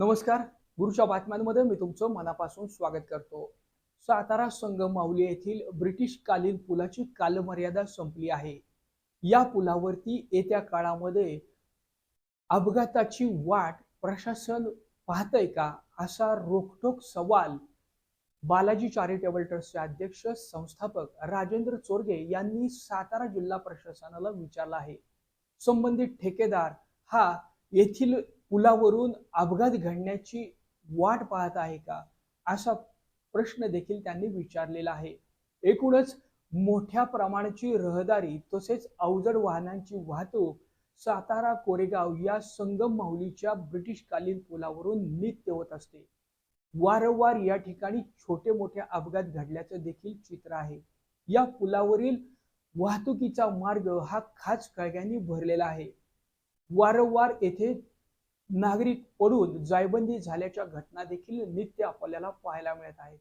नमस्कार. गुरुच्या बातम्यांमध्ये मी तुमचं मनापासून स्वागत करतो. सातारा संगम माऊली येथील ब्रिटिशकालीन पुलाची कालमर्यादा संपली आहे. या पुलावरती येत्या काळामध्ये अपघाताची वाट प्रशासन पाहतंय का? असा रोखठोक सवाल बालाजी चॅरिटेबल ट्रस्टचे अध्यक्ष संस्थापक राजेंद्र चोरगे यांनी सातारा जिल्हा प्रशासनाला विचारला आहे. संबंधित ठेकेदार हा येथील पुलावरून अपघात घडण्याची वाट पाहत आहे का? असा प्रश्न देखील त्यांनी विचारलेला आहे. एकूणच मोठ्या प्रमाणाची रहदारी तसेच अवजड वाहनांची वाहतूक सातारा कोरेगाव या संगम माहुलीच्या ब्रिटिशकालीन पुलावरून नित्य होत असते. वारंवार या ठिकाणी छोटे मोठे अपघात घडल्याचं देखील चित्र आहे. या पुलावरील वाहतुकीचा मार्ग हा खाच कळग्यांनी भरलेला आहे. वारंवार येथे नागरिक पडून जायबंदी झाल्याच्या घटना देखील नित्य आपल्याला पाहायला मिळत आहेत.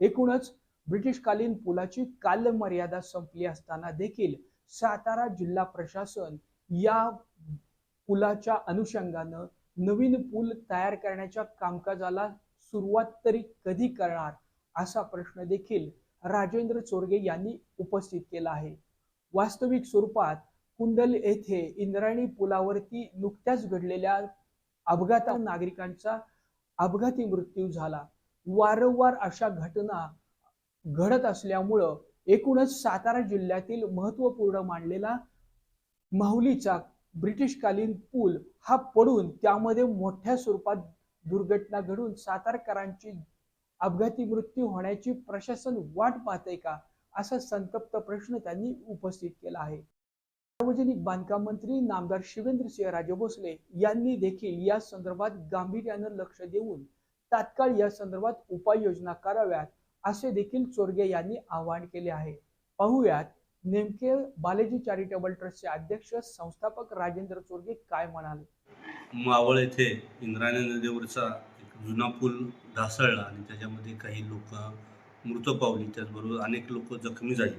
एकूणच ब्रिटिशकालीन पुलाची कालमर्यादा संपली असताना देखील सातारा जिल्हा प्रशासन या पुलाच्या अनुषंगानं नवीन पूल तयार करण्याच्या कामकाजाला सुरुवात तरी कधी करणार असा प्रश्न देखील राजेंद्र चोरगे यांनी उपस्थित केला आहे. वास्तविक स्वरूपात कुंडल येथे इंद्रायणी पुलावरती नुकत्याच घडलेल्या अपघातात नागरिकांचा अपघाती मृत्यू झाला. वारंवार अशा घटना घडत असल्यामुळं एकूणच सातारा जिल्ह्यातील महत्त्वपूर्ण मानलेला माहुलीचा ब्रिटिशकालीन पूल हा पडून त्यामध्ये मोठ्या स्वरूपात दुर्घटना घडून सातारकरांची अपघाती मृत्यू होण्याची प्रशासन वाट पाहते का? असा संतप्त प्रश्न त्यांनी उपस्थित केला आहे. सार्वजनिक बांधकाम मंत्री नामदार शिवेंद्रसिंह राजे भोसले यांनी देखील या संदर्भात गांभीर्यानं लक्ष देऊन तात्काळ या संदर्भात उपाययोजना कराव्यात असे देखील चोरगे यांनी आवाहन केले आहे. पाहुयात नेमके बालाजी चॅरिटेबल ट्रस्टचे अध्यक्ष संस्थापक राजेंद्र चोरगे काय म्हणाले? मावळ येथे इंद्रायणी नदीवरचा एक जुना पूल ढासळला आणि त्याच्यामध्ये काही लोक मृत पावली. त्याचबरोबर अनेक लोक जखमी झाली.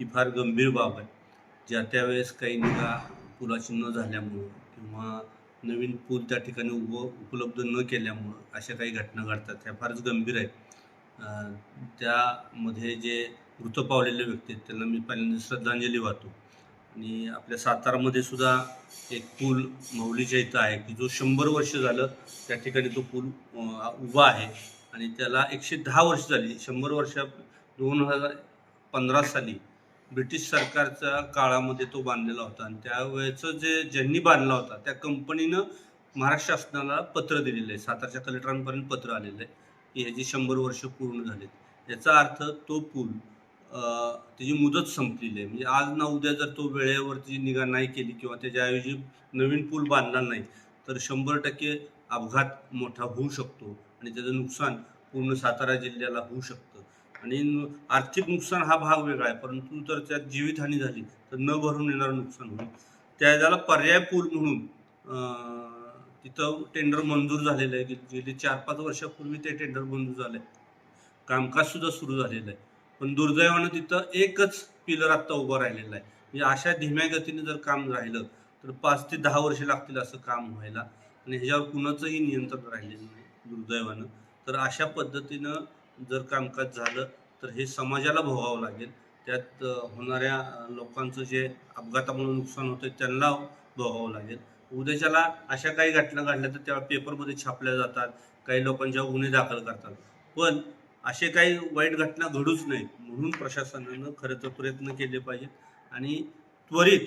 ही फार गंभीर बाब आहे. ज्या त्यावेळेस काही निगा पुलाची न झाल्यामुळं किंवा नवीन पूल त्या ठिकाणी उभ उपलब्ध न केल्यामुळं अशा काही घटना घडतात त्या फारच गंभीर आहेत. त्यामध्ये जे मृत पावलेले व्यक्ती आहेत त्यांना मी पहिल्यांदा श्रद्धांजली वाहतो. आणि आपल्या सातारामध्ये सुद्धा एक पूल माऊलीच्या इथं आहे की जो शंभर वर्ष झालं त्या ठिकाणी तो पूल उभा आहे. आणि त्याला एकशे दहा वर्ष झाली. शंभर वर्ष दोन हजार पंधरा साली ब्रिटिश सरकारच्या काळामध्ये तो बांधलेला होता. आणि त्यावेळेचं जे ज्यांनी बांधला होता त्या कंपनीनं महाराष्ट्र शासनाला पत्र दिलेलं आहे सातारच्या कलेक्टरांपर्यंत पत्र आलेलं आहे की ह्याची शंभर वर्ष पूर्ण झालेत. याचा अर्थ तो पूल त्याची मुदत संपलेली आहे. म्हणजे आज ना उद्या जर तो वेळेवरती निगा नाही केली किंवा त्याच्याऐवजी नवीन पूल बांधला नाही तर शंभर टक्के अपघात मोठा होऊ शकतो आणि त्याचं नुकसान पूर्ण सातारा जिल्ह्याला होऊ शकतं. आणि आर्थिक नुकसान हा भाग वेगळा आहे. परंतु जर त्यात जीवितहानी झाली तर न भरून येणारं नुकसान होईल. त्याला पर्याय पूल म्हणून तिथं टेंडर मंजूर झालेलं आहे. गेली चार पाच वर्षापूर्वी ते टेंडर मंजूर झालं. आहे कामकाजसुद्धा सुरू झालेलं आहे. पण दुर्दैवानं तिथं एकच पिलर आत्ता उभं राहिलेला आहे. म्हणजे अशा धीम्या गतीने जर काम राहिलं तर पाच ते दहा वर्ष लागतील असं काम व्हायला. आणि ह्याच्यावर कुणाचंही नियंत्रण राहिलेलं नाही दुर्दैवानं. तर अशा पद्धतीनं जर कामकाज झालं तर हे समाजाला भोगावं लागेल. त्यात होणाऱ्या लोकांचं जे अपघातामुळे नुकसान होतं त्यांना भोगावं लागेल. उद्याच्याला अशा काही घटना घडल्या तर त्या पेपरमध्ये छापल्या जातात. काही लोकांच्या गुन्हे दाखल करतात. पण असे काही वाईट घटना घडूच नाही म्हणून प्रशासनानं खरं तर प्रयत्न केले पाहिजेत. आणि त्वरित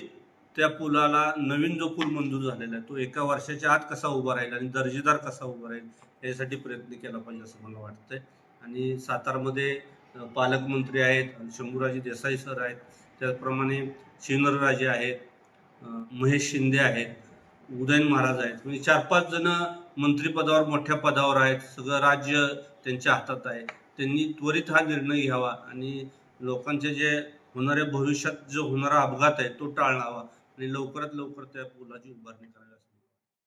त्या पुलाला नवीन जो पूल मंजूर झालेला आहे तो एका वर्षाच्या आत कसा उभा राहील आणि दर्जेदार कसा उभा राहील यासाठी प्रयत्न केला पाहिजे असं मला वाटतंय. आणि सातारमध्ये पालकमंत्री आहेत शंभूराजे देसाई सर आहेत. त्याचप्रमाणे शिवनरराजे आहेत महेश शिंदे आहेत उदयन महाराज आहेत. म्हणजे चार पाच जण मंत्रिपदावर मोठ्या पदावर आहेत. सगळं राज्य त्यांच्या हातात आहे. त्यांनी त्वरित हा निर्णय घ्यावा आणि लोकांचे जे होणारे भविष्यात जो होणारा अपघात आहे तो टाळावा आणि लवकरात लवकर त्या पुलाची उभारणी करावी.